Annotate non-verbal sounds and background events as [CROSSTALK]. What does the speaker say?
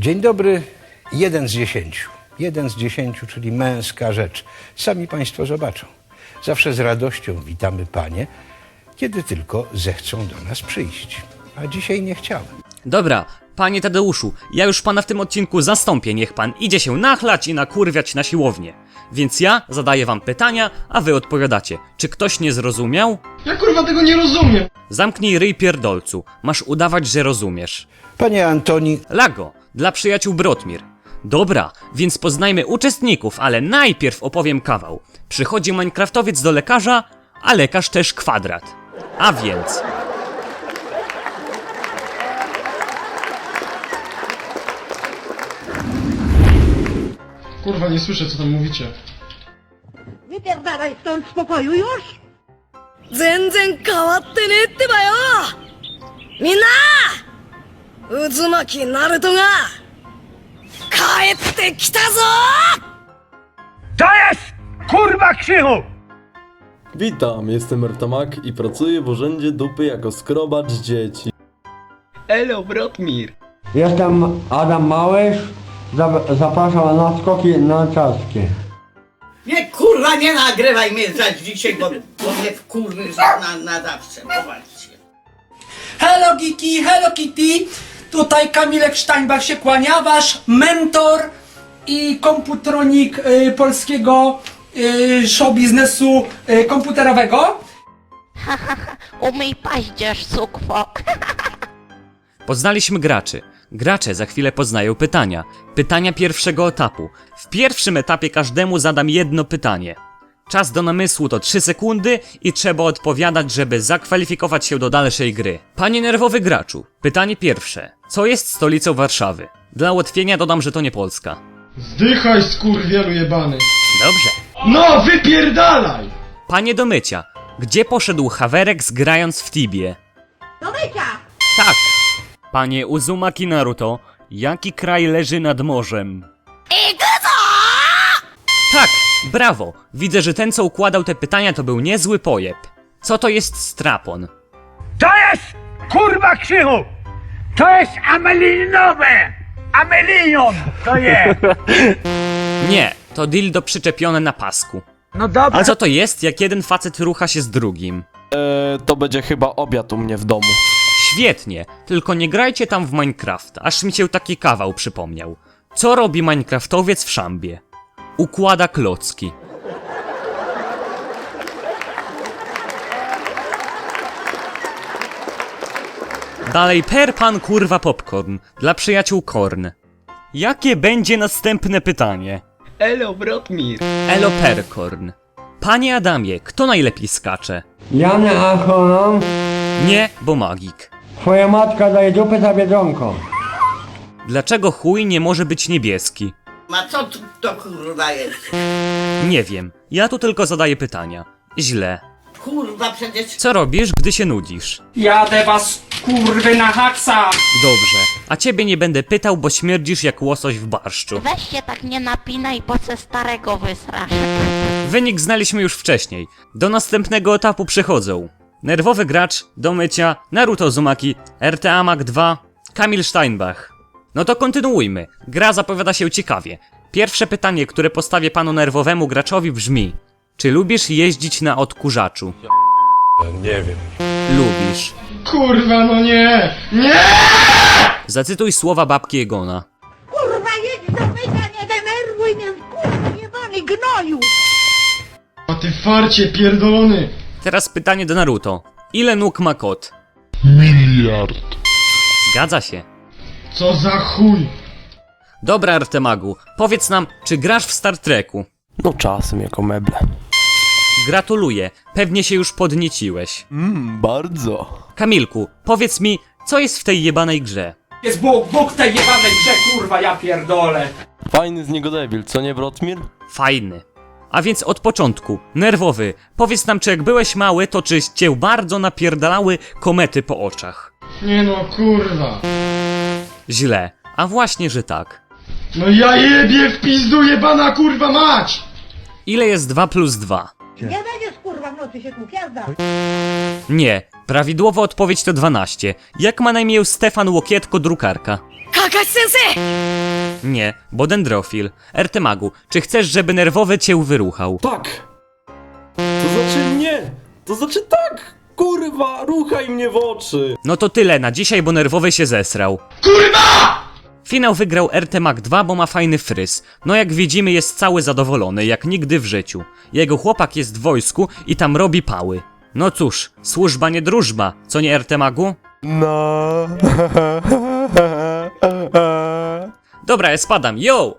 Dzień dobry, jeden z dziesięciu. Jeden z dziesięciu, czyli męska rzecz. Sami Państwo zobaczą. Zawsze z radością witamy Panie, kiedy tylko zechcą do nas przyjść. A dzisiaj nie chciałem. Dobra, panie Tadeuszu, ja już pana w tym odcinku zastąpię, niech pan idzie się nachlać i nakurwiać na siłownię. Więc ja zadaję wam pytania, a wy odpowiadacie. Czy ktoś nie zrozumiał? Ja kurwa tego nie rozumiem. Zamknij ryj pierdolcu, masz udawać, że rozumiesz. Panie Antoni, Lago, dla przyjaciół Brotmir. Dobra, więc poznajmy uczestników, ale najpierw opowiem kawał. Przychodzi Minecraftowiec do lekarza, a lekarz też kwadrat. A więc, Kurwa, nie słyszę co tam mówicie. Wypierdalaj stąd z pokoju już! 全然変わってねえってばよみんな 渦巻きナルトが帰ってきたぞ Witam, jestem Ertamak i pracuję w urzędzie dupy jako skrobacz dzieci. Elo, Brotmir. Jestem Adam Małysz, Zap- zapraszam na skoki narciarskie. Nie kurwa nie nagrywaj mnie za dzisiaj, bo, bo mnie wkurzysz na, na zawsze. Popatrzcie. Hello Geeki, Hello Kitty! Tutaj Kamilek Steinbach się kłania, wasz mentor i komputronik y, polskiego y, show biznesu y, komputerowego. Umyj paździerz, sukwo! [LAUGHS] Poznaliśmy graczy. Gracze za chwilę poznają pytania. Pytania pierwszego etapu. W pierwszym etapie każdemu zadam jedno pytanie. Czas do namysłu to 3 sekundy i trzeba odpowiadać, żeby zakwalifikować się do dalszej gry. Panie nerwowy graczu, pytanie pierwsze. Co jest stolicą Warszawy? Dla ułatwienia dodam, że to nie Polska. Zdychaj skurwielu jebany. Dobrze. No, wypierdalaj! Panie do mycia, gdzie poszedł Hawerek grając w Tibie? Do mycia! Tak. Panie Uzumaki Naruto, jaki kraj leży nad morzem? Tak, brawo. Widzę, że ten, co układał te pytania, to był niezły pojeb. Co to jest strapon? To jest kurwa krzychu! To jest amelinowe! Amelinion to jest! [LAUGHS] Nie, to dildo przyczepione na pasku. No dobra. A co to jest, jak jeden facet rucha się z drugim? Eee, to będzie chyba obiad u mnie w domu. Świetnie, tylko nie grajcie tam w Minecraft, aż mi się taki kawał przypomniał. Co robi Minecraftowiec w szambie? Układa klocki. Dalej per pan kurwa popcorn dla przyjaciół Korn. Jakie będzie następne pytanie? Elo, Brotmir. Elo Perkorn. Panie Adamie, kto najlepiej skacze? Jan Astronom, Nie, bo magik. twoja matka daje dupy za biedronką. Dlaczego chuj nie może być niebieski? A co to, to kurwa jest? Nie wiem, ja tu tylko zadaję pytania. Źle. Kurwa przecież... Co robisz, gdy się nudzisz? Jadę was kurwy na haksa! Dobrze, a ciebie nie będę pytał, bo śmierdzisz jak łosoś w barszczu. Weź się tak nie napinaj, bo se starego wysrasz. Wynik znaliśmy już wcześniej. Do następnego etapu przechodzą. Nerwowy gracz, do mycia, Naruto Uzumaki, RTA Mag 2, Kamil Steinbach. No to kontynuujmy. Gra zapowiada się ciekawie. Pierwsze pytanie, które postawię panu nerwowemu graczowi brzmi: Czy lubisz jeździć na odkurzaczu? nie wiem. Lubisz. Kurwa, no nie! Nie! Zacytuj słowa babki Egona. Kurwa, jedź do mycia, nie denerwuj mnie, kurwa, jebany gnoju! A ty farcie pierdolony! Teraz pytanie do Naruto. Ile nóg ma kot? Miliard. Zgadza się. Co za chuj! Dobra, Artemagu, powiedz nam, czy grasz w Star Treku? No czasem jako meble. Gratuluję, pewnie się już podnieciłeś. Mmm, bardzo. Kamilku, powiedz mi, co jest w tej jebanej grze? Jest Bóg, Bóg tej jebanej grze, kurwa, ja pierdolę! Fajny z niego debil, co nie Brotmir? Fajny. A więc od początku, nerwowy, powiedz nam, czy jak byłeś mały, to czy cię bardzo napierdalały komety po oczach? Nie no, kurwa. Źle, a właśnie, że tak. No ja jebie w pizdu jebana kurwa mać! Ile jest 2 plus 2? Nie będziesz kurwa w nocy się tu jazda! Nie, prawidłowa odpowiedź to 12. Jak ma na imię Stefan Łokietko, drukarka? Kakashi sensei! Nie, bo dendrofil. Ertemagu, czy chcesz, żeby nerwowy cię wyruchał? Tak! To znaczy nie! To znaczy tak! Kurwa, ruchaj mnie w oczy! No to tyle na dzisiaj, bo nerwowy się zesrał. Kurwa! Finał wygrał RT-Mag 2, bo ma fajny fryz. No jak widzimy jest cały zadowolony, jak nigdy w życiu. Jego chłopak jest w wojsku i tam robi pały. No cóż, służba nie drużba, co nie RT-Magu? No. [LAUGHS] Dobra, ja spadam, yo!